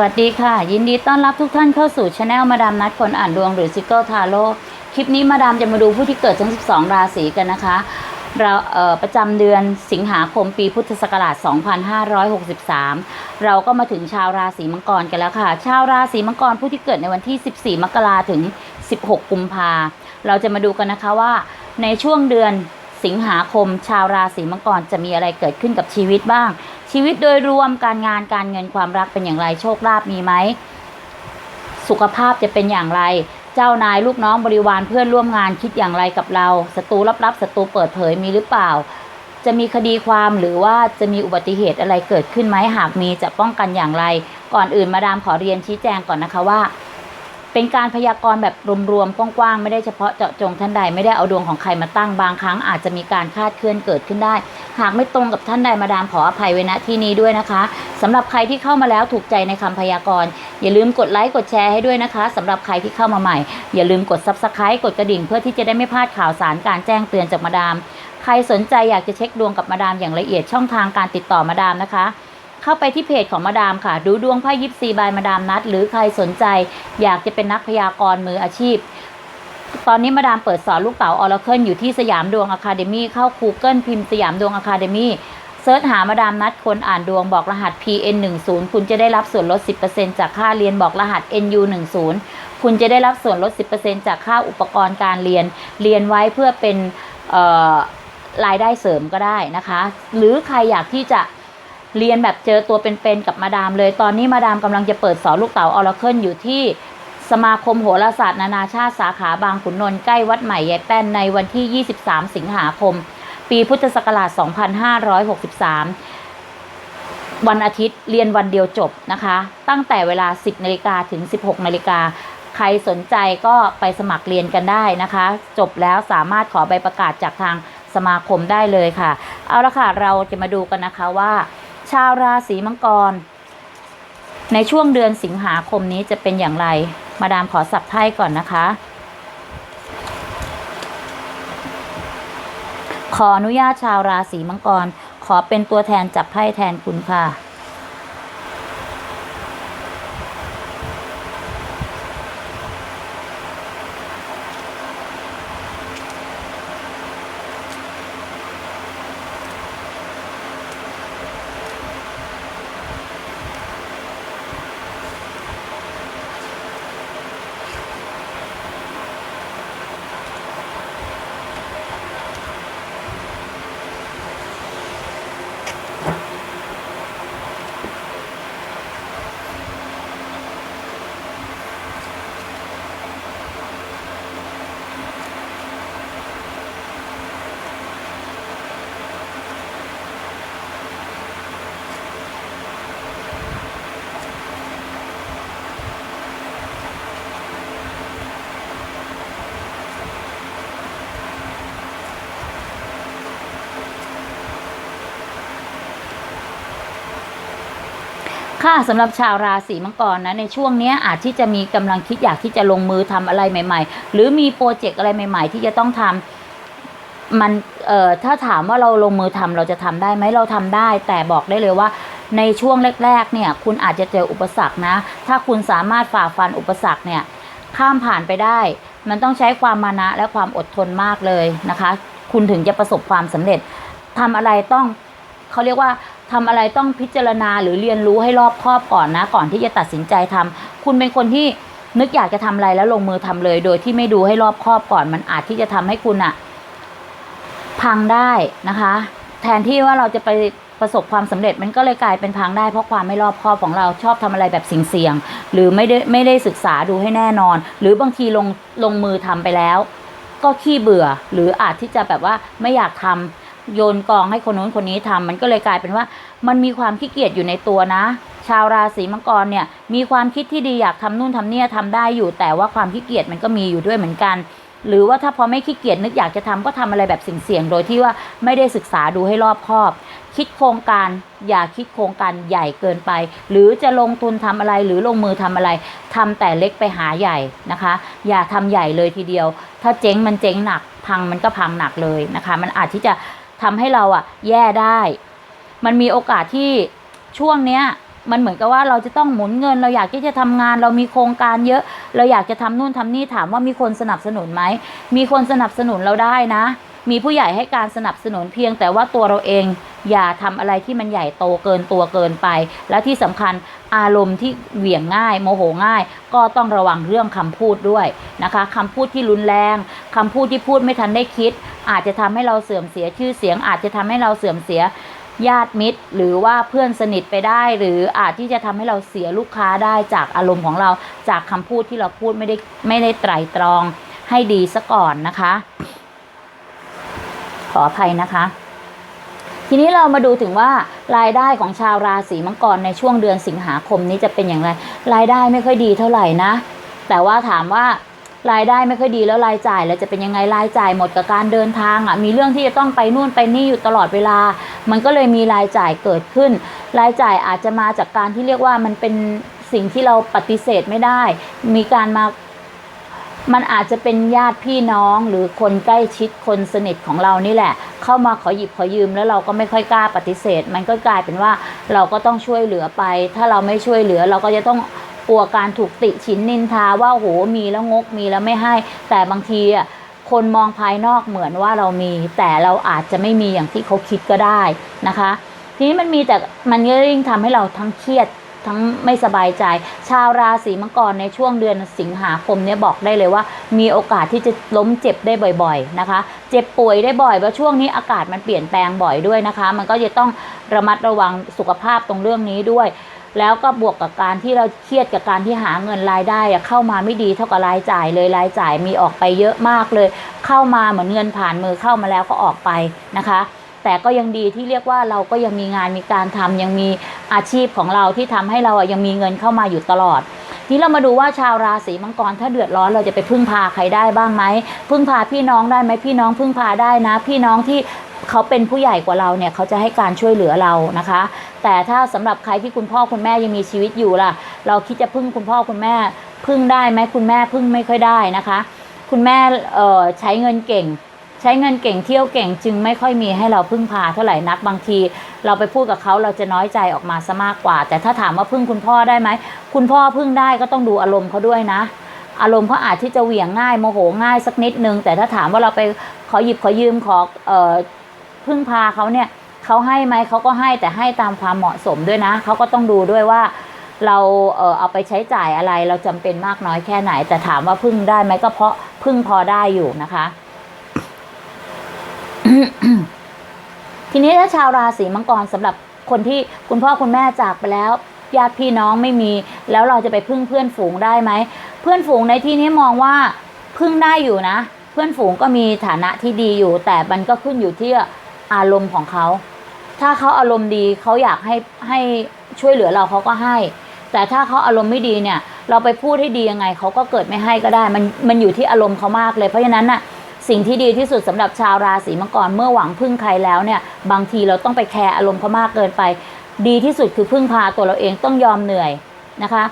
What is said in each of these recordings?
วัสดีค่ะ ยินดีต้อนรับทุกท่านเข้าสู่ช anel มาดามนัดคนอ่านดวงหรือซิกเกิลทาโร่คลิปนี้มาดามจะมาดูผู้ที่เกิดทั้ง 12 ราศีกันนะคะ เราเประจำเดือนสิงหาคมปีพุทธศักราช 2563 เราก็มาถึงชาวราศีมังกรกันแล้วค่ะ ชาวราศีมังกรผู้ที่เกิดในวันที่ 14 มกราถึง 16 กุมภาเราจะมาดูกันนะคะว่าในช่วงเดือน สิงหาคม ชาวราศีมังกรจะมีอะไรเกิดขึ้นกับชีวิตบ้าง ชีวิตโดยรวมการงานการเงินความรักเป็นอย่างไรโชคลาภมีไหมสุขภาพจะเป็นอย่างไร เจ้านายลูกน้องบริวารเพื่อนร่วมงานคิดอย่างไรกับเราศัตรูลับๆศัตรูเปิดเผยมีหรือเปล่า จะมีคดีความหรือว่าจะมีอุบัติเหตุอะไรเกิดขึ้นไหมหากมีจะป้องกันอย่างไร ก่อนอื่นมาดามขอเรียนชี้แจงก่อนนะคะว่า เป็นการพยากรณ์แบบรวมๆกว้างๆไม่ได้เฉพาะเจาะจงท่านใดไม่ได้เอาดวงของใครมาตั้งบางครั้งอาจจะมีการคาดเคลื่อนเกิดขึ้นได้ หากไม่ตรงกับท่านใดมาดามขออภัยไว้ณที่นี้ด้วยนะคะสำหรับใครที่เข้ามาแล้วถูกใจในคำพยากรณ์อย่าลืมกดไลค์กดแชร์ให้ด้วยนะคะสำหรับใครที่เข้ามาใหม่ อย่าลืมกด subscribe กดกระดิ่งเพื่อที่จะได้ไม่พลาดข่าวสารการแจ้งเตือนจากมาดาม ใครสนใจอยากจะเช็คดวงกับมาดามอย่างละเอียดช่องทางการติดต่อมาดามนะคะ เข้าไปที่เพจของมาดามค่ะ ดูดวงไพ่ยิปซีบายมาดามนัด หรือใครสนใจ อยากจะเป็นนักพยากรณ์มืออาชีพ ตอนนี้มาดามเปิดสอนลูกเต๋าออร์เคิลอยู่ที่สยามดวงอะคาเดมี่เข้า Google พิมพ์สยามดวงอะคาเดมี่เซิร์ชหามาดามนัดคนอ่านดวงบอกรหัส PN10 คุณจะได้รับส่วนลด 10%จากค่าเรียนบอกรหัส NU10 คุณจะได้รับส่วนลด 10%จากค่าอุปกรณ์การเรียน เรียนไว้เพื่อเป็นรายได้เสริมก็ได้นะคะ หรือใครอยากที่จะ เรียนแบบเจอตัวเป็นๆกับมาดามเลย ตอนนี้มาดามกำลังจะเปิดสอนลูกเต๋าออร์เคิลอยู่ที่สมาคมโหราศาสตร์นานาชาติสาขาบางขุนนนท์ใกล้วัดใหม่ยายแป้นในวันที่ 23 สิงหาคม ปีพุทธศักราช 2563 วันอาทิตย์เรียนวันเดียวจบนะคะ ตั้งแต่เวลา 10นาฬิกาถึง 16นาฬิกาใครสนใจก็ไปสมัครเรียนกันได้นะคะ จบแล้วสามารถขอใบประกาศจากทางสมาคมได้เลยค่ะ เอาละค่ะ เราจะมาดูกันนะคะว่า ชาวราศีมังกร ในช่วงเดือนสิงหาคมนี้จะเป็นอย่างไร มาดามขอสับไพ่ก่อนนะคะ ขออนุญาตชาวราศีมังกร ขอเป็นตัวแทนจับไพ่แทนคุณค่ะ ค่ะสำหรับชาวราศีมังกรนะในช่วงนี้อาจที่จะมีกำลังคิดอยากที่จะลงมือทำอะไรใหม่ ๆ หรือมีโปรเจกต์อะไรใหม่ ๆ ที่จะต้องทำมันเอ่อถ้าถามว่าเราลงมือทำเราจะทำได้ไหมเราทำได้ แต่บอกได้เลยว่าในช่วงแรก ๆ เนี่ย คุณอาจจะเจออุปสรรคนะ ถ้าคุณสามารถฝ่าฟันอุปสรรคเนี่ย ข้ามผ่านไปได้ มันต้องใช้ความมานะและความอดทนมากเลยนะคะ คุณถึงจะประสบความสำเร็จทำอะไรต้องเขาเรียกว่า ทำอะไรต้องพิจารณาหรือเรียนรู้ให้รอบคอบก่อนนะ ก่อนที่จะตัดสินใจทำคุณเป็นคนที่นึกอยากจะทำอะไรแล้วลงมือทำเลย โดยที่ไม่ดูให้รอบคอบก่อน มันอาจที่จะทำให้คุณอะพังได้นะคะ แทนที่ว่าเราจะไปประสบความสำเร็จมันก็เลยกลายเป็นพังได้เพราะความไม่รอบคอบของเราชอบทำอะไรแบบเสี่ยงๆหรือไม่ได้ไม่ได้ศึกษาดูให้แน่นอน หรือบางทีลงลงมือทำไปแล้ว ก็ขี้เบื่อ หรืออาจที่จะแบบว่าไม่อยากทำ โยนกองให้คนนู้นคนนี้ทำมันก็เลยกลายเป็นว่า มันมีความขี้เกียจอยู่ในตัวนะ ชาวราศีมังกรเนี่ยมีความคิดที่ดีอยากทำนู่นทำเนี่ยทำได้อยู่แต่ว่าความขี้เกียจมันก็มีอยู่ด้วยเหมือนกัน หรือว่าถ้าพอไม่ขี้เกียจนึกอยากจะทำก็ทำอะไรแบบเสี่ยงๆโดยที่ว่าไม่ได้ศึกษาดูให้รอบคอบ คิดโครงการอย่าคิดโครงการใหญ่เกินไป หรือจะลงทุนทำอะไรหรือลงมือทำอะไรทำแต่เล็กไปหาใหญ่นะคะ อย่าทำใหญ่เลยทีเดียว ถ้าเจ๊งมันเจ๊งหนักพังมันก็พังหนักเลยนะคะ มันอาจที่จะ ทำให้เราอะแย่ได้ มันมีโอกาสที่ช่วงเนี้ยมันเหมือนกับว่าเราจะต้องหมุนเงิน เราอยากที่จะทำงาน เรามีโครงการเยอะ เราอยากจะทำนู่นทำนี่ถามว่ามีคนสนับสนุนไหมมีคนสนับสนุนเราได้นะ มีผู้ใหญ่ให้การสนับสนุนเพียงแต่ว่าตัวเราเอง อย่าทำอะไรที่มันใหญ่โตเกินตัวเกินไป และที่สำคัญอารมณ์ที่เหวี่ยงง่าย โมโหง่าย ก็ต้องระวังเรื่องคำพูดด้วยนะคะคำพูดที่รุนแรงคำพูดที่พูดไม่ทันได้คิด อาจจะทำให้เราเสื่อมเสียชื่อเสียง อาจจะทำให้เราเสื่อมเสียญาติมิตร หรือว่าเพื่อนสนิทไปได้ หรืออาจที่จะทำให้เราเสียลูกค้าได้จากอารมณ์ของเราจากคำพูดที่เราพูดไม่ได้ไม่ได้ไตรตรองให้ดีซะก่อนนะคะ ขออภัยนะคะ ทีนี้เรามาดูถึงว่ารายได้ของชาวราศีมังกรในช่วงเดือนสิงหาคมนี้จะเป็นอย่างไร รายได้ไม่ค่อยดีเท่าไหร่นะ แต่ว่าถามว่ารายได้ไม่ค่อยดีแล้วรายจ่ายแล้วจะเป็นยังไงรายจ่ายหมดกับการเดินทางอะมีเรื่องที่จะต้องไปนู่นไปนี่อยู่ตลอดเวลา มันก็เลยมีรายจ่ายเกิดขึ้น รายจ่ายอาจจะมาจากการที่เรียกว่ามันเป็นสิ่งที่เราปฏิเสธไม่ได้ มีการมา มันอาจจะเป็นญาติพี่น้องหรือคนใกล้ชิดคนสนิทของเรานี่แหละ เข้ามาขอหยิบขอยืมแล้วเราก็ไม่ค่อยกล้าปฏิเสธ มันก็กลายเป็นว่าเราก็ต้องช่วยเหลือไป ถ้าเราไม่ช่วยเหลือเราก็จะต้องกลัวการถูกติฉินนินทาว่าโหมีแล้วงกมีแล้วไม่ให้ แต่บางทีอะคนมองภายนอกเหมือนว่าเรามี แต่เราอาจจะไม่มีอย่างที่เขาคิดก็ได้นะคะ ทีนี้มันมีแต่มันก็ยิ่งทำให้เราทั้งเครียด ทั้งไม่สบายใจ ชาวราศีมังกรในช่วงเดือนสิงหาคมเนี่ยบอกได้เลยว่า มีโอกาสที่จะล้มเจ็บได้บ่อยๆนะคะ เจ็บป่วยได้บ่อยเพราะช่วงนี้อากาศมันเปลี่ยนแปลงบ่อยด้วยนะคะ มันก็จะต้องระมัดระวังสุขภาพตรงเรื่องนี้ด้วยแล้วก็บวกกับการที่เราเครียดกับการที่หาเงินรายได้อะเข้ามาไม่ดีเท่ากับรายจ่ายเลยรายจ่ายมีออกไปเยอะมากเลย เข้ามาเหมือนเงินผ่านมือเข้ามาแล้วก็ออกไปนะคะ แต่ก็ยังดีที่เรียกว่าเราก็ยังมีงานมีการทำยังมีอาชีพของเราที่ทำให้เราอะยังมีเงินเข้ามาอยู่ตลอดทีนี้เรามาดูว่าชาวราศีมังกรถ้าเดือดร้อนเราจะไปพึ่งพาใครได้บ้างไหมพึ่งพาพี่น้องได้ไหมพี่น้องพึ่งพาได้นะ พี่น้องที่เขาเป็นผู้ใหญ่กว่าเราเนี่ยเขาจะให้การช่วยเหลือเรานะคะ แต่ถ้าสำหรับใครที่คุณพ่อคุณแม่ยังมีชีวิตอยู่ล่ะ เราคิดจะพึ่งคุณพ่อคุณแม่พึ่งได้ไหมคุณแม่พึ่งไม่ค่อยได้นะคะ คุณแม่ใช้เงินเก่ง ใช้เงินเก่งเที่ยวเก่งจึงไม่ค่อยมีให้เราพึ่งพาเท่าไหร่นักบางที เราไปพูดกับเขาเราจะน้อยใจออกมาซะมากกว่า แต่ถ้าถามว่าพึ่งคุณพ่อได้ไหมคุณพ่อพึ่งได้ก็ต้องดูอารมณ์เขาด้วยนะ อารมณ์เขาอาจที่จะเหวี่ยงง่ายโมโหง่ายสักนิดนึง แต่ถ้าถามว่าเราไปขอหยิบขอยืมขอออพึ่งพาเขาเนี่ยเขาให้ไหมเขาก็ให้แต่ให้ตามความเหมาะสมด้วยนะเขาก็ต้องดูด้วยว่าเราเออเอาไปใช้จ่ายอะไรเราจำเป็นมากน้อยแค่ไหน แต่ถามว่าพึ่งได้ไหมก็เพราะพึ่งพอได้อยู่นะคะ ทีนี้ถ้าชาวราศีมังกรสำหรับคนที่คุณพ่อคุณแม่จากไปแล้วญาติพี่น้องไม่มี แล้วเราจะไปพึ่งเพื่อนฝูงได้ไหม เพื่อนฝูงในที่นี้มองว่าพึ่งได้อยู่นะ เพื่อนฝูงก็มีฐานะที่ดีอยู่ แต่มันก็ขึ้นอยู่ที่อารมณ์ของเขา ถ้าเขาอารมณ์ดีเขาอยากให้ให้ช่วยเหลือเราเขาก็ให้ แต่ถ้าเขาอารมณ์ไม่ดีเนี่ย เราไปพูดให้ดียังไงเขาก็เกิดไม่ให้ก็ได้ มันมันอยู่ที่อารมณ์เขามากเลยเพราะฉะนั้นน่ะ สิ่งที่ดีที่สุดสำหรับชาวราศีมังกรเมื่อหวังพึ่งใครแล้วเนี่ยบางทีเราต้องไปแคร์อารมณ์เขามากเกินไป ดีที่สุดคือพึ่งพาตัวเราเองต้องยอมเหนื่อยนะคะ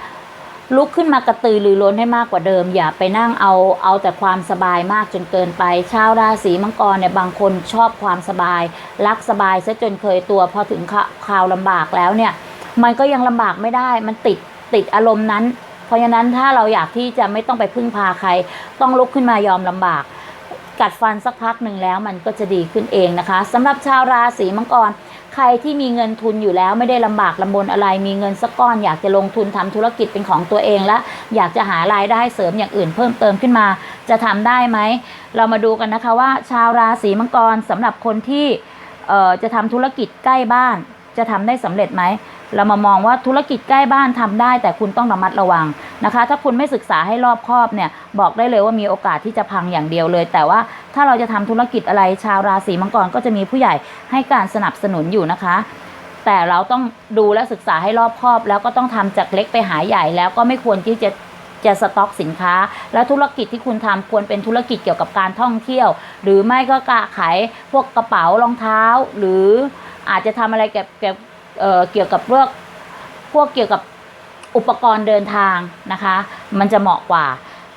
ลุกขึ้นมากระตือรือร้นให้มากกว่าเดิม อย่าไปนั่งเอาเอาแต่ความสบายมากจนเกินไป ชาวราศีมังกรเนี่ยบางคนชอบความสบาย รักสบายซะจนเคยตัวพอถึงคราวลำบากแล้วเนี่ย มันก็ยังลำบากไม่ได้ มันติดติดอารมณ์นั้น เพราะฉะนั้นถ้าเราอยากที่จะไม่ต้องไปพึ่งพาใคร ต้องลุกขึ้นมายอมลำบาก กัดฟันสักพักหนึ่งแล้วมันก็จะดีขึ้นเองนะคะสำหรับชาวราศีมังกร ใครที่มีเงินทุนอยู่แล้วไม่ได้ลำบากลำบนอะไร มีเงินสักก้อนอยากจะลงทุนทำธุรกิจเป็นของตัวเองและอยากจะหารายได้เสริมอย่างอื่นเพิ่มเติมขึ้นมา จะทำได้ไหม เรามาดูกันนะคะว่า ชาวราศีมังกรสำหรับคนที่จะทำธุรกิจใกล้บ้าน จะทำได้สำเร็จไหม เรามามองว่าธุรกิจใกล้บ้านทำได้ แต่คุณต้องระมัดระวังนะคะ ถ้าคุณไม่ศึกษาให้รอบคอบเนี่ยบอกได้เลยว่ามีโอกาสที่จะพังอย่างเดียวเลย แต่ว่าถ้าเราจะทำธุรกิจอะไรชาวราศีมังกรก็จะมีผู้ใหญ่ให้การสนับสนุนอยู่นะคะ แต่เราต้องดูและศึกษาให้รอบคอบ แล้วก็ต้องทำจากเล็กไปหาใหญ่แล้วก็ไม่ควรที่จะจะสต็อกสินค้า แล้วธุรกิจที่คุณทำควรเป็นธุรกิจเกี่ยวกับการท่องเที่ยว หรือไม่ก็กะขายพวกกระเป๋ารองเท้า หรืออาจจะทำอะไรเกี่ยวกับ เเกี่ยวกับพวกพวกเกี่ยวกับอุปกรณ์เดินทางนะคะ มันจะเหมาะกว่า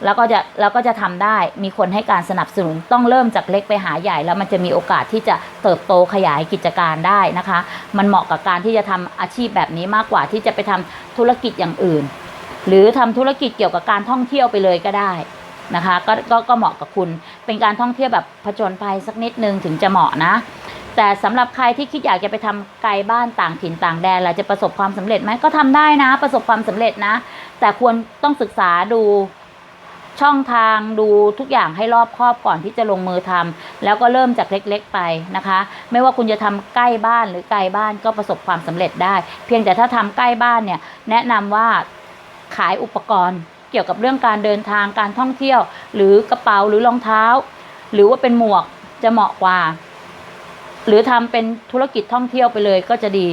แล้วก็จะแล้วก็จะทำได้มีคนให้การสนับสนุนต้องเริ่มจากเล็กไปหาใหญ่ แล้วมันจะมีโอกาสที่จะเติบโตขยายกิจการได้นะคะ มันเหมาะกับการที่จะทำอาชีพแบบนี้มากกว่าที่จะไปทำธุรกิจอย่างอื่น หรือทำธุรกิจเกี่ยวกับการท่องเที่ยวไปเลยก็ได้นะคะกก็ก็เหมาะกับคุณเป็นการท่องเที่ยวแบบผจญภัยสักนิดนึงถึงจะเหมาะนะ แต่สำหรับใครที่คิดอยากจะไปทำไกลบ้านต่างถิ่นต่างแดนเราจะประสบความสำเร็จไหมก็ทำได้นะ ประสบความสำเร็จนะ แต่ควรต้องศึกษาดูช่องทางดูทุกอย่างให้รอบครอบก่อนที่จะลงมือทำแล้วก็เริ่มจากเล็กๆไปนะคะ ไม่ว่าคุณจะทำใกล้บ้านหรือไกลบ้านก็ประสบความสำเร็จได้ เพียงแต่ถ้าทำใกล้บ้านเนี่ยแนะนำว่าขายอุปกรณ์เกี่ยวกับเรื่องการเดินทางการท่องเที่ยว หรือกระเป๋าหรือรองเท้า หรือว่าเป็นหมวกจะเหมาะกว่า หรือทำเป็นธุรกิจท่องเที่ยวไปเลยก็จะดี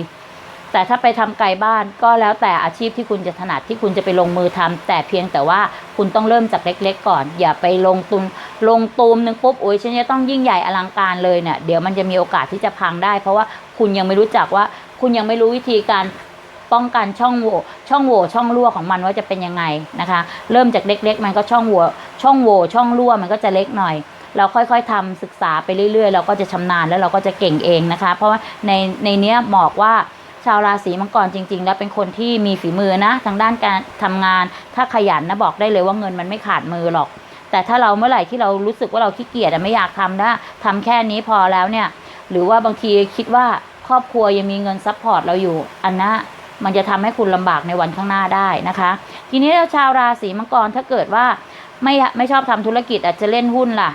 แต่ถ้าไปทำไกลบ้านก็แล้วแต่อาชีพที่คุณจะถนัดที่คุณจะไปลงมือทำแต่เพียงแต่ว่าคุณต้องเริ่มจากเล็ก ๆ ก่อน อย่าไปลงทุนลงตูมหนึ่งปุ๊บโอ้ยฉันจะต้องยิ่งใหญ่อลังการเลยเนี่ยเดี๋ยวมันจะมีโอกาสที่จะพังได้ เพราะว่าคุณยังไม่รู้จักว่า คุณยังไม่รู้วิธีการป้องกันช่องโหว่ช่องโหว่ช่องรั่วของมันว่าจะเป็นยังไงนะคะ เริ่มจากเล็ก ๆ มันก็ช่องโหว่ช่องโหว่ช่องรั่วมันก็จะเล็กหน่อย เราค่อยๆทำศึกษาไปเรื่อยๆ เราก็จะชำนาญแล้วเราก็จะเก่งเองนะคะ เพราะว่าในในเนี้ยบอกว่าชาวราศีมังกรจริง ๆ แล้วเป็นคนที่มีฝีมือนะ ทางด้านการทำงาน ถ้าขยันนะบอกได้เลยว่าเงินมันไม่ขาดมือหรอก แต่ถ้าเราเมื่อไหร่ที่เรารู้สึกว่าเราขี้เกียจไม่อยากทำนะทำแค่นี้พอแล้วเนี่ย หรือว่าบางทีคิดว่าครอบครัวยังมีเงินซัพพอร์ตเราอยู่อันนะมันจะทำให้คุณลำบากในวันข้างหน้าได้นะคะ ทีนี้ชาวราศีมังกรถ้าเกิดว่าไม่ไม่ชอบทำธุรกิจอาจจะเล่นหุ้นล่ะ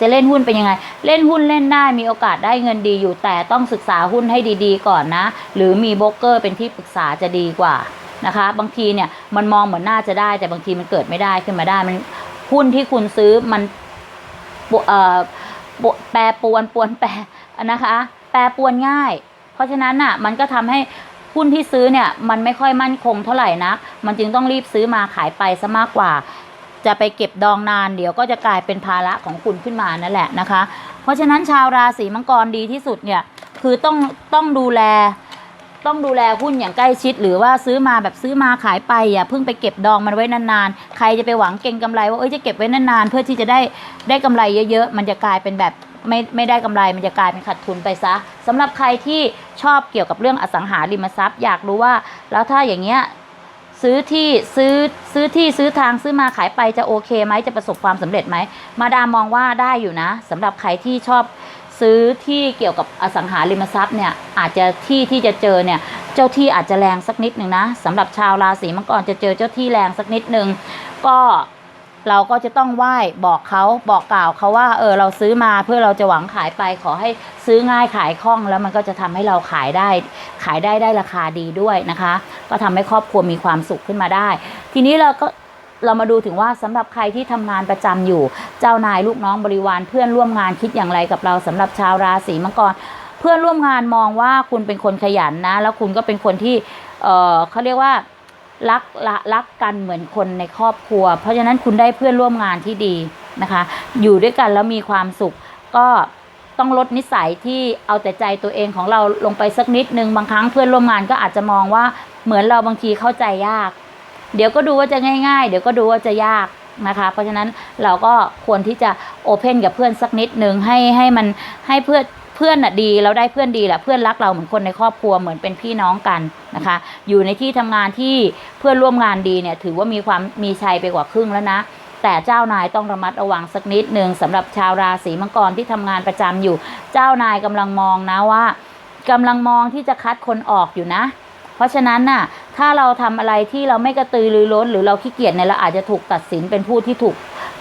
จะเล่นหุ้นเป็นยังไง เล่นหุ้นเล่นได้มีโอกาสได้เงินดีอยู่แต่ต้องศึกษาหุ้นให้ดีๆ ก่อนนะ หรือมีโบรกเกอร์เป็นที่ปรึกษาจะดีกว่านะคะ บางทีเนี่ยมันมองเหมือนน่าจะได้ แต่บางทีมันเกิดไม่ได้ขึ้นมาได้มันหุ้นที่คุณซื้อมันแปรปวนปวนแปรนะคะ แปรปวนง่าย เพราะฉะนั้นน่ะมันก็ทำให้หุ้นที่ซื้อเนี่ยมันไม่ค่อยมั่นคงเท่าไหร่นัก มันจึงต้องรีบซื้อมาขายไปซะมากกว่า จะไปเก็บดองนาน เดี๋ยวก็จะกลายเป็นภาระของคุณขึ้นมานั่นแหละนะคะ เพราะฉะนั้นชาวราศีมังกรดีที่สุดเนี่ยคือต้องต้องดูแลต้องดูแลหุ้นอย่างใกล้ชิด หรือว่าซื้อมาแบบซื้อมาขายไปอย่าเพิ่งไปเก็บดองมันไว้นานๆ ใครจะไปหวังเก็งกำไรว่าเอ้ยจะเก็บไว้นานๆเพื่อที่จะได้ได้กำไรเยอะๆ มันจะกลายเป็นแบบไม่ไม่ได้กำไรมันจะกลายเป็นขาดทุนไปซะสำหรับใครที่ชอบเกี่ยวกับเรื่องอสังหาริมทรัพย์ อยากรู้ว่า แล้วถ้าอย่างเงี้ย ซื้อที่ซื้อซื้อที่ซื้อทางซื้อมาขายไปจะโอเคไหมจะประสบความสำเร็จไหมมาดามมองว่าได้อยู่นะสำหรับใครที่ชอบซื้อที่เกี่ยวกับอสังหาริมทรัพย์เนี่ยอาจจะที่ที่จะเจอเนี่ยเจ้าที่อาจจะแรงสักนิดหนึ่งนะสำหรับชาวราศีมังกรจะเจอเจ้าที่แรงสักนิดหนึ่งก็ เราก็จะต้องไหว้บอกเขาบอกกล่าวเขาว่าเออเราซื้อมาเพื่อเราจะหวังขายไปขอให้ซื้อง่ายขายคล่องแล้วมันก็จะทำให้เราขายได้ ขายได้ได้ราคาดีด้วยนะคะ ก็ทำให้ครอบครัวมีความสุขขึ้นมาได้ ทีนี้เราก็เรามาดูถึงว่าสำหรับใครที่ทำงานประจำอยู่ เจ้านายลูกน้องบริวารเพื่อนร่วมงานคิดอย่างไรกับเราสำหรับชาวราศีมังกร เพื่อนร่วมงานมองว่าคุณเป็นคนขยันนะ แล้วคุณก็เป็นคนที่เออเขาเรียกว่า รักละรักกันเหมือนคนในครอบครัว เพราะฉะนั้นคุณได้เพื่อนร่วมงานที่ดีนะคะ อยู่ด้วยกันแล้วมีความสุข ก็ต้องลดนิสัยที่เอาแต่ใจตัวเองของเราลงไปสักนิดนึงบางครั้งเพื่อนร่วมงานก็อาจจะมองว่าเหมือนเราบางทีเข้าใจยาก เดี๋ยวก็ดูว่าจะง่าย ๆ เดี๋ยวก็ดูว่าจะยากนะคะ เพราะฉะนั้นเราก็ควรที่จะโอเพนกับเพื่อนสักนิดนึงให้ให้มันให้เพื่อน เพื่อนน่ะดีเราได้เพื่อนดีแหละเพื่อนรักเราเหมือนคนในครอบครัวเหมือนเป็นพี่น้องกันนะคะ อยู่ในที่ทำงานที่เพื่อนร่วมงานดีเนี่ยถือว่ามีความมีชัยไปกว่าครึ่งแล้วนะแต่เจ้านายต้องระมัดระวังสักนิดหนึ่งสำหรับชาวราศีมังกรที่ทำงานประจำอยู่ เจ้านายกำลังมองนะว่ากำลังมองที่จะคัดคนออกอยู่นะ เพราะฉะนั้นน่ะถ้าเราทำอะไรที่เราไม่กระตือรือร้น หรือเราขี้เกียจเนี่ยเราอาจจะถูกตัดสินเป็นผู้ที่ถูก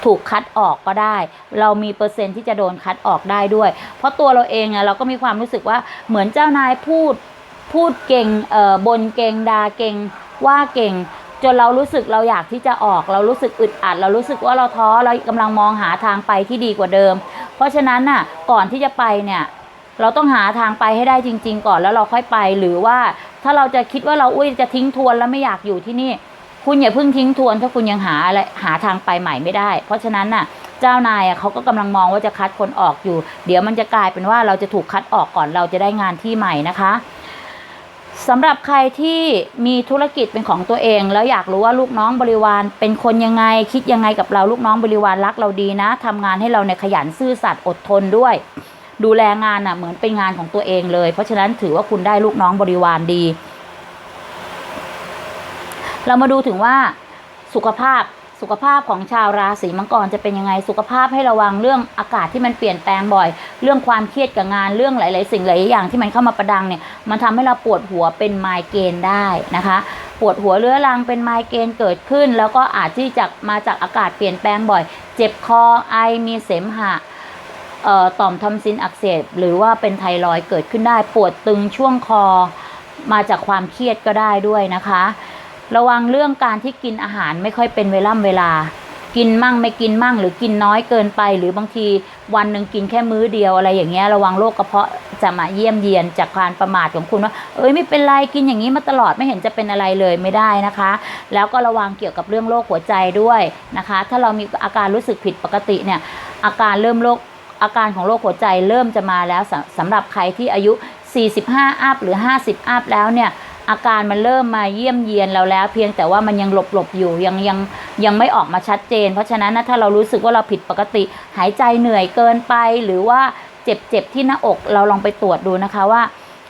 ถูกคัดออกก็ได้ เรามีเปอร์เซ็นต์ที่จะโดนคัดออกได้ด้วย เพราะตัวเราเองอะเราก็มีความรู้สึกว่าเหมือนเจ้านายพูดพูดเก่งเอ่อบนเก่งดาเก่งว่าเก่งจนเรารู้สึกเราอยากที่จะออก เรารู้สึกอึดอัด เรารู้สึกว่าเราท้อเรากำลังมองหาทางไปที่ดีกว่าเดิม เพราะฉะนั้นน่ะก่อนที่จะไปเนี่ยเราต้องหาทางไปให้ได้จริง ๆ ก่อนแล้วเราค่อยไปหรือว่าถ้าเราจะคิดว่าเราอุ้ยจะทิ้งทวนแล้วไม่อยากอยู่ที่นี่ คุณอย่าเพิ่งทิ้งทวนถ้าคุณยังหาอะไรหาทางไปใหม่ไม่ได้ เพราะฉะนั้นน่ะเจ้านายเขาก็กำลังมองว่าจะคัดคนออกอยู่ เดี๋ยวมันจะกลายเป็นว่าเราจะถูกคัดออกก่อนเราจะได้งานที่ใหม่นะคะสำหรับใครที่มีธุรกิจเป็นของตัวเอง แล้วอยากรู้ว่าลูกน้องบริวารเป็นคนยังไง คิดยังไงกับเราลูกน้องบริวารรักเราดีนะทำงานให้เราเนี่ยขยันซื่อสัตย์อดทนด้วย ดูแลงานอะเหมือนเป็นงานของตัวเองเลย เพราะฉะนั้นถือว่าคุณได้ลูกน้องบริวารดี เรามาดูถึงว่าสุขภาพสุขภาพของชาวราศีมังกรจะเป็นยังไง สุขภาพให้ระวังเรื่องอากาศที่มันเปลี่ยนแปลงบ่อย เรื่องความเครียดกับงานเรื่องหลาย ๆ สิ่งหลายอย่างที่มันเข้ามาประดังเนี่ยมันทำให้เราปวดหัวเป็นไมเกรนได้นะคะ ปวดหัวเรื้อรังเป็นไมเกรนเกิดขึ้น แล้วก็อาจที่จะมาจากอากาศเปลี่ยนแปลงบ่อย เจ็บคอไอมีเสมหะต่อมทอมซินอักเสบหรือว่าเป็นไทรอยด์เกิดขึ้นได้ ปวดตึงช่วงคอมาจากความเครียดก็ได้ด้วยนะคะ ระวังเรื่องการที่กินอาหารไม่ค่อยเป็นเวล่ำเวลา กินมั่งไม่กินมั่ง หรือกินน้อยเกินไป หรือบางทีวันหนึ่งกินแค่มื้อเดียวอะไรอย่างเงี้ยระวังโรคกระเพาะจะมาเยี่ยมเยียนจากการประมาทของคุณว่าเอ้ยไม่เป็นไรกินอย่างนี้มาตลอดไม่เห็นจะเป็นอะไรเลยไม่ได้นะคะ แล้วก็ระวังเกี่ยวกับเรื่องโรคหัวใจด้วยนะคะ ถ้าเรามีอาการรู้สึกผิดปกติเนี่ยอาการเริ่มโรคอาการของโรคหัวใจเริ่มจะมาแล้วสำสำหรับใครที่อายุ 45 อัพหรือ 50 อัพแล้วเนี่ย อาการมันเริ่มมาเยี่ยมเยียนเราแล้ว เพียงแต่ว่ามันยังหลบหลบอยู่ยังยังยังไม่ออกมาชัดเจน เพราะฉะนั้นนะถ้าเรารู้สึกว่าเราผิดปกติ หายใจเหนื่อยเกินไป หรือว่าเจ็บเจ็บที่หน้าอกเราลองไปตรวจดูนะคะว่า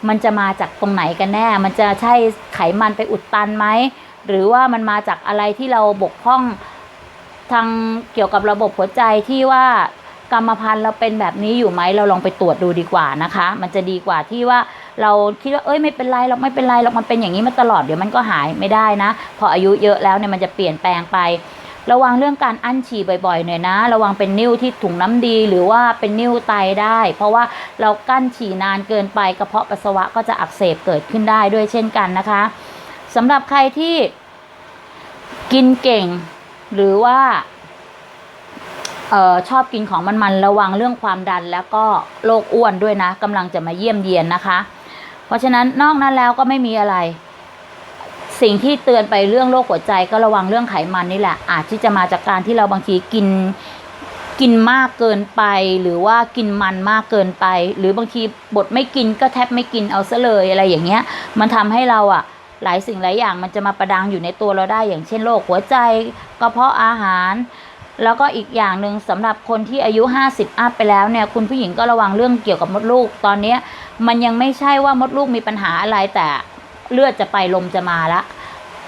มันจะมาจากตรงไหนกันแน่ มันจะใช่ไขมันไปอุดตันไหมหรือว่ามันมาจากอะไรที่เราบกพร่องทางเกี่ยวกับระบบหัวใจที่ว่ากรรมพันธุ์เราเป็นแบบนี้อยู่ไหมเราลองไปตรวจดูดีกว่านะคะ มันจะดีกว่าที่ว่า เราคิดว่าเอ้ยไม่เป็นไรเราไม่เป็นไรเรามันเป็นอย่างนี้มาตลอดเดี๋ยวมันก็หายไม่ได้นะ พออายุเยอะแล้วเนี่ยมันจะเปลี่ยนแปลงไป ระวังเรื่องการอั้นฉี่บ่อยๆหน่อยนะ ระวังเป็นนิ่วที่ถุงน้ำดีหรือว่าเป็นนิ่วไตได้ เพราะว่าเรากั้นฉี่นานเกินไปกระเพาะปัสสาวะก็จะอักเสบเกิดขึ้นได้ด้วยเช่นกันนะคะสำหรับใครที่กินเก่งหรือว่าออชอบกินของมันๆระวังเรื่องความดันแล้วก็โรคอ้วนด้วยนะกำลังจะมาเยี่ยมเยียนนะคะ เพราะฉะนั้นนอกนั้นแล้วก็ไม่มีอะไร สิ่งที่เตือนไปเรื่องโรคหัวใจก็ระวังเรื่องไขมันนี่แหละ อาจที่จะมาจากการที่เราบางทีกินกินมากเกินไป หรือว่ากินมันมากเกินไป หรือบางทีบทไม่กินก็แทบไม่กินเอาซะเลยอะไรอย่างเงี้ย มันทำให้เราอะหลายสิ่งหลายอย่างมันจะมาประดังอยู่ในตัวเราได้อย่างเช่นโรคหัวใจกระเพาะอาหาร แล้วก็อีกอย่างหนึ่งสำหรับคนที่อายุ 50 อัพไปแล้วเนี่ยคุณผู้หญิงก็ระวังเรื่องเกี่ยวกับมดลูก ตอนนี้มันยังไม่ใช่ว่ามดลูกมีปัญหาอะไรแต่เลือดจะไปลมจะมาละ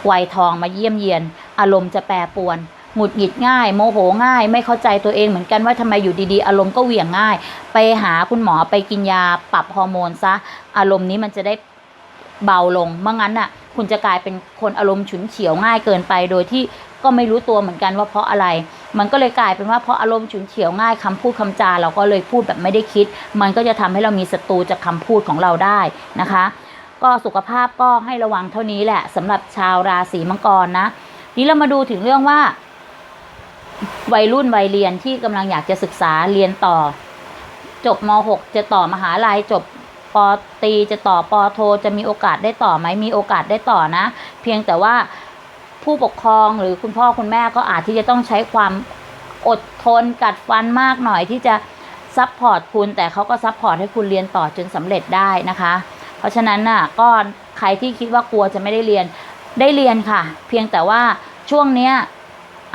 วัยทองมาเยี่ยมเยียน อารมณ์จะแปรปรวนหงุดหงิดง่าย โมโหง่าย ไม่เข้าใจตัวเองเหมือนกันว่าทำไมอยู่ดีๆ อารมณ์ก็เหวี่ยงง่าย ไปหาคุณหมอไปกินยาปรับฮอร์โมนซะ อารมณ์นี้มันจะได้เบาลงเมื่องั้นน่ะ คุณจะกลายเป็นคนอารมณ์ฉุนเฉียวง่ายเกินไปโดยที่ ก็ไม่รู้ตัวเหมือนกันว่าเพราะอะไร มันก็เลยกลายเป็นว่าเพราะอารมณ์ฉุนเฉียวง่ายคำพูดคำจาเราก็เลยพูดแบบไม่ได้คิด มันก็จะทำให้เรามีศัตรูจากคำพูดของเราได้นะคะ ก็สุขภาพก็ให้ระวังเท่านี้แหละสำหรับชาวราศีมังกรนะนี้เรามาดูถึงเรื่องว่า วัยรุ่นวัยเรียนที่กำลังอยากจะศึกษาเรียนต่อ จบม .6 จะต่อมหาลัยจบปตีจะต่อปโทจะมีโอกาสได้ต่อไหมมีโอกาสได้ต่อนะ เพียงแต่ว่า ผู้ปกครองหรือคุณพ่อคุณแม่ก็อาจที่จะต้องใช้ความอดทนกัดฟันมากหน่อยที่จะซัพพอร์ตคุณ แต่เขาก็ซัพพอร์ตให้คุณเรียนต่อจนสำเร็จได้นะคะ เพราะฉะนั้นน่ะก็ใครที่คิดว่ากลัวจะไม่ได้เรียนได้เรียนค่ะ เพียงแต่ว่าช่วงเนี้ย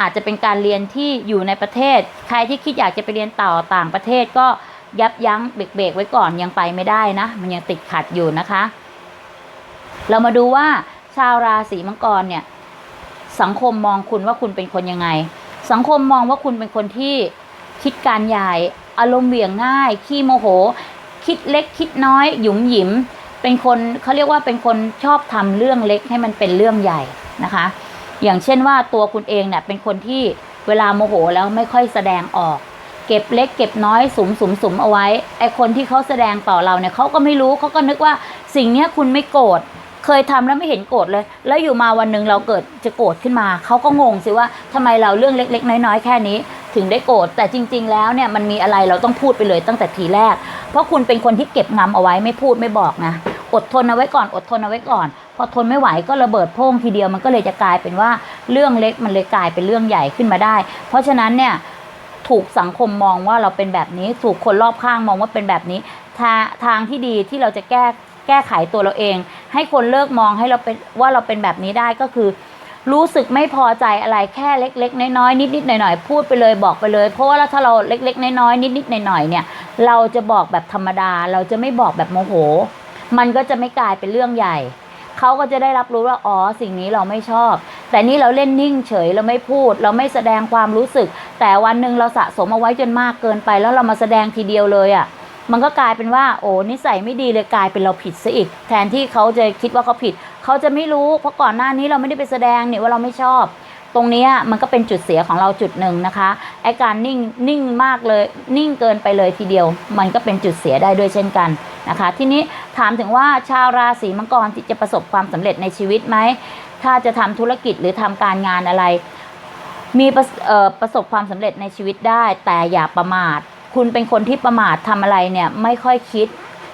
อาจจะเป็นการเรียนที่อยู่ในประเทศ ใครที่คิดอยากจะไปเรียนต่อต่างประเทศก็ยับยั้งเบรกๆไว้ก่อนยังไปไม่ได้นะ มันยังติดขัดอยู่นะคะ เรามาดูว่าชาวราศีมังกรเนี่ย สังคมมองคุณว่าคุณเป็นคนยังไง สังคมมองว่าคุณเป็นคนที่คิดการใหญ่อารมณ์เหวี่ยงง่าย ขี้โมโห คิดเล็กคิดน้อย หยุมหยิม เป็นคนเขาเรียกว่าเป็นคนชอบทำเรื่องเล็กให้มันเป็นเรื่องใหญ่นะคะ อย่างเช่นว่าตัวคุณเองเนี่ยเป็นคนที่เวลาโมโหแล้วไม่ค่อยแสดงออก เก็บเล็กเก็บน้อยสุมสุมสุมเอาไว้ไอคนที่เขาแสดงต่อเราเนี่ยเขาก็ไม่รู้เขาก็นึกว่าสิ่งเนี้ยคุณไม่โกรธ เคยทำแล้วไม่เห็นโกรธเลย แล้วอยู่มาวันหนึ่งเราเกิดจะโกรธขึ้นมา เขาก็งงสิว่าทำไมเราเรื่องเล็ก ๆ น้อยๆแค่นี้ ถึงได้โกรธแต่จริง ๆ แล้วเนี่ยมันมีอะไรเราต้องพูดไปเลยตั้งแต่ทีแรก เพราะคุณเป็นคนที่เก็บงำเอาไว้ไม่พูดไม่บอกนะอดทนเอาไว้ก่อนอดทนเอาไว้ก่อน พอทนไม่ไหวก็ระเบิดโพ่งทีเดียวมันก็เลยจะกลายเป็นว่าเรื่องเล็กมันเลยกลายเป็นเรื่องใหญ่ขึ้นมาได้ เพราะฉะนั้นเนี่ยถูกสังคมมองว่าเราเป็นแบบนี้ ถูกคนรอบข้างมองว่าเป็นแบบนี้ทางที่ดีที่เราจะแก้ แก้ไขตัวเราเอง ให้คนเลิกมองให้เราเป็นว่าเราเป็นแบบนี้ได้ก็คือ รู้สึกไม่พอใจอะไรแค่เล็ก ๆ น้อยๆนิดๆหน่อยๆพูดไปเลยบอกไปเลย เพราะว่าถ้าเราเล็ก ๆ น้อยๆนิดๆหน่อยๆเนี่ย เราจะบอกแบบธรรมดา เราจะไม่บอกแบบโมโห มันก็จะไม่กลายเป็นเรื่องใหญ่เขาก็จะได้รับรู้ว่าอ๋อสิ่งนี้เราไม่ชอบ แต่นี่เราเล่นนิ่งเฉยเราไม่พูด เราไม่แสดงความรู้สึก แต่วันหนึ่งเราสะสมเอาไว้จนมากเกินไป แล้วเรามาแสดงทีเดียวเลยอะ่ะ มันก็กลายเป็นว่าโอ้นิสัยไม่ดีเลยกลายเป็นเราผิดซะอีก แทนที่เขาจะคิดว่าเขาผิด เขาจะไม่รู้เพราะก่อนหน้านี้เราไม่ได้ไปแสดงเนี่ยว่าเราไม่ชอบ ตรงนี้มันก็เป็นจุดเสียของเราจุดหนึ่งนะคะไอการนิ่งนิ่งมากเลยนิ่งเกินไปเลยทีเดียว มันก็เป็นจุดเสียได้ด้วยเช่นกันนะคะ ทีนี้ถามถึงว่าชาวราศีมังกรจะประสบความสำเร็จในชีวิตไหมถ้าจะทำธุรกิจหรือทำการงานอะไรมีประประสบความสำเร็จในชีวิตได้ แต่อย่าประมาท คุณเป็นคนที่ประมาททำอะไรเนี่ยไม่ค่อยคิด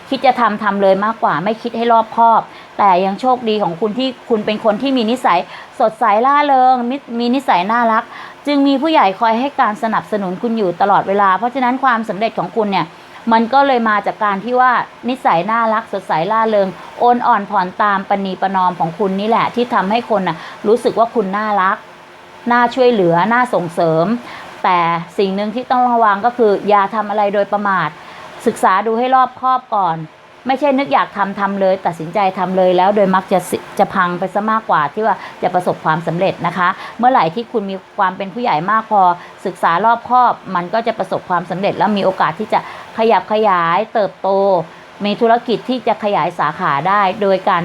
คิดจะทำทำเลยมากกว่า ไม่คิดให้รอบคอบ แต่ยังโชคดีของคุณที่คุณเป็นคนที่มีนิสัยสดใสล่าเริงมมีนิสัยน่ารัก จึงมีผู้ใหญ่คอยให้การสนับสนุนคุณอยู่ตลอดเวลา เพราะฉะนั้นความสำเร็จของคุณเนี่ยมันก็เลยมาจากการที่ว่านิสัยน่ารักสดใสล่าเริงโอนอ่อนผ่อนตามปณีประนอมของคุณนี่แหละ ที่ทำให้คนน่ะรู้สึกว่าคุณน่ารักน่าช่วยเหลือน่าส่งเสริม แต่สิ่งหนึ่งที่ต้องระวังก็คือ อย่าทำอะไรโดยประมาท ศึกษาดูให้รอบคอบก่อน ไม่ใช่นึกอยากทำทำเลย ตัดสินใจทำเลยแล้วโดยมักจะจะพังไปซะมากกว่าที่ว่าจะประสบความสำเร็จนะคะ เมื่อไหร่ที่คุณมีความเป็นผู้ใหญ่มากพอ ศึกษารอบคอบ มันก็จะประสบความสำเร็จ แล้วมีโอกาสที่จะขยับขยายเติบโต มีธุรกิจที่จะขยายสาขาได้ โดยการ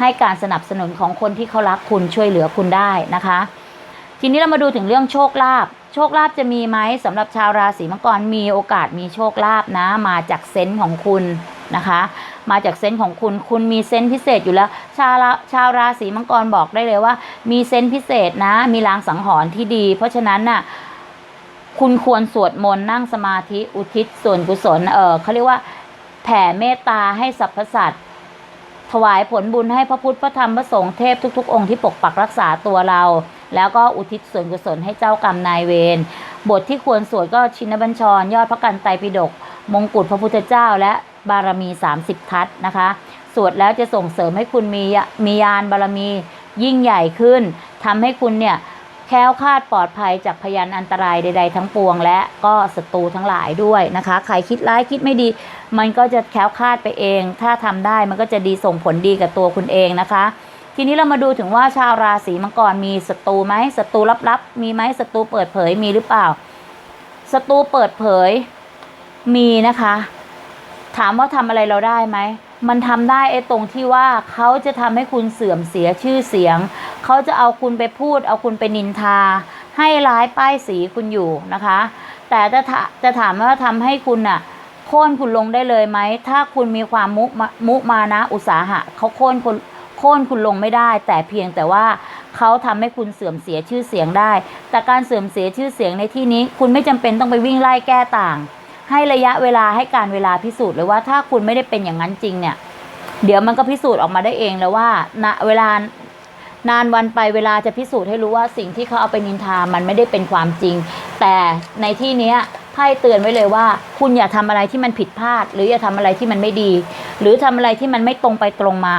ให้การสนับสนุนของคนที่เขารักคุณช่วยเหลือคุณได้นะคะ ทีนี้เรามาดูถึงเรื่องโชคลาภ โชคลาภจะมีไหมสำหรับชาวราศีมังกรมีโอกาสมีโชคลาภนะ มาจากเซนส์ของคุณนะคะ มาจากเซนส์ของคุณคุณมีเซนส์พิเศษอยู่แล้ว ชาวชาวราศีมังกรบอกได้เลยว่า มีเซนส์พิเศษนะ มีลางสังหรณ์ที่ดี เพราะฉะนั้นน่ะคุณควรสวดมนต์นั่งสมาธิอุทิศส่วนกุศลเออเขาเรียกว่าแผ่เมตตาให้สรรพสัตว์ถวายผลบุญให้พระพุทธพระธรรมพระสงฆ์เทพทุก ๆ องค์ที่ปกปักรักษาตัวเรา แล้วก็อุทิศส่วนกุศลให้เจ้ากรรมนายเวร บทที่ควรสวดก็ชินบัญชร ยอดพระกันไตรปิฎก มงกุฎพระพุทธเจ้า และบารมี 30 ทัศนะคะ สวดแล้วจะส่งเสริมให้คุณมีมียานบารมียิ่งใหญ่ขึ้นทำให้คุณเนี่ยแค้วคาดปลอดภัยจากพยานอันตรายใด ๆ ทั้งปวง และก็ศัตรูทั้งหลายด้วยนะคะ ใครคิดร้ายคิดไม่ดี มันก็จะแค้วคาดไปเอง ถ้าทำได้มันก็จะดีส่งผลดีกับตัวคุณเองนะคะ ทีนี้เรามาดูถึงว่าชาวราศีมังกรมีศัตรูไหมศัตรูลับๆ มีไหมศัตรูเปิดเผยมีหรือเปล่าศัตรูเปิดเผยมีนะคะ ถามว่าทำอะไรเราได้ไหมมันทำได้ไอ้ตรงที่ว่าเขาจะทำให้คุณเสื่อมเสียชื่อเสียง เขาจะเอาคุณไปพูด เอาคุณไปนินทา ให้ร้ายป้ายสีคุณอยู่นะคะ แต่จะถจะถามว่าทำให้คุณน่ะโค่นคุณลงได้เลยไหม ถ้าคุณมีความมุมามุมานะอุตสาหะเขาโค่นคุณ โค่นคุณลงไม่ได้ แต่เพียงแต่ว่าเขาทำให้คุณเสื่อมเสียชื่อเสียงได้ แต่การเสื่อมเสียชื่อเสียงในที่นี้ คุณไม่จำเป็นต้องไปวิ่งไล่แก้ต่าง ให้ระยะเวลาให้การเวลาพิสูจน์เลยว่าถ้าคุณไม่ได้เป็นอย่างนั้นจริงเนี่ย เดี๋ยวมันก็พิสูจน์ออกมาได้เองแล้วว่าณเวลานานวันไปเวลาจะพิสูจน์ให้รู้ว่าสิ่งที่เขาเอาไปนินทา มันไม่ได้เป็นความจริง แต่ในที่นี้ไพ่เตือนไว้เลยว่า คุณอย่าทำอะไรที่มันผิดพลาด หรืออย่าทำอะไรที่มันไม่ดี หรือทำอะไรที่มันไม่ตรงไปตรงมา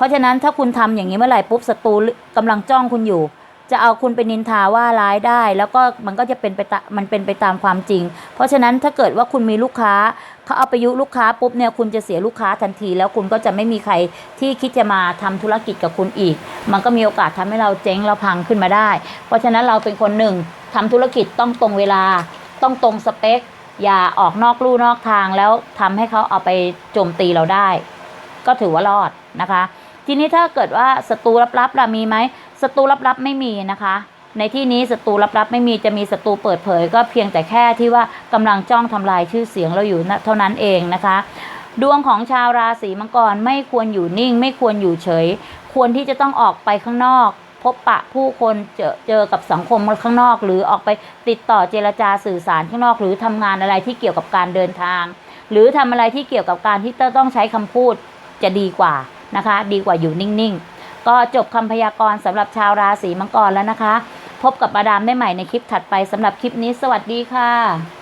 เพราะฉะนั้นถ้าคุณทำอย่างนี้เมื่อไหร่ปุ๊บศัตรูกำลังจ้องคุณอยู่ จะเอาคุณไปนินทาว่าร้ายได้ แล้วก็มันก็จะเป็นไปตามมันเป็นไปตามความจริง เพราะฉะนั้นถ้าเกิดว่าคุณมีลูกค้าเขาเอาไปยุลูกค้าปุ๊บเนี่ยคุณจะเสียลูกค้าทันที แล้วคุณก็จะไม่มีใครที่คิดจะมาทำธุรกิจกับคุณอีก มันก็มีโอกาสทำให้เราเจ๊งเราพังขึ้นมาได้ เพราะฉะนั้นเราเป็นคนหนึ่งทำธุรกิจต้องตรงเวลา ต้องตรงสเปค อย่าออกนอกลู่นอกทางแล้วทำให้เขาเอาไปโจมตีเราได้ ก็ถือว่ารอด นะคะ ทีนี้ถ้าเกิดว่าศัตรูลับๆล่ะมีไหมศัตรูลับๆไม่มีนะคะ ในที่นี้ศัตรูลับๆไม่มีจะมีศัตรูเปิดเผย ก็เพียงแต่แค่ที่ว่ากำลังจ้องทำลายชื่อเสียงเราอยู่เท่านั้นเองนะคะดวงของชาวราศีมังกรไม่ควรอยู่นิ่ง ไม่ควรอยู่เฉย ควรที่จะต้องออกไปข้างนอก พบปะผู้คนเจอเจอกับสังคมข้างนอก หรือออกไปติดต่อเจรจาสื่อสารข้างนอก หรือทำงานอะไรที่เกี่ยวกับการเดินทาง หรือทำอะไรที่เกี่ยวกับการที่ต้องใช้คำพูดจะดีกว่า นะคะ ดีกว่าอยู่นิ่งๆ ก็จบคำพยากรณ์สำหรับชาวราศีมังกรแล้วนะคะ พบกับมาดามได้ใหม่ในคลิปถัดไปสำหรับคลิปนี้ สวัสดีค่ะ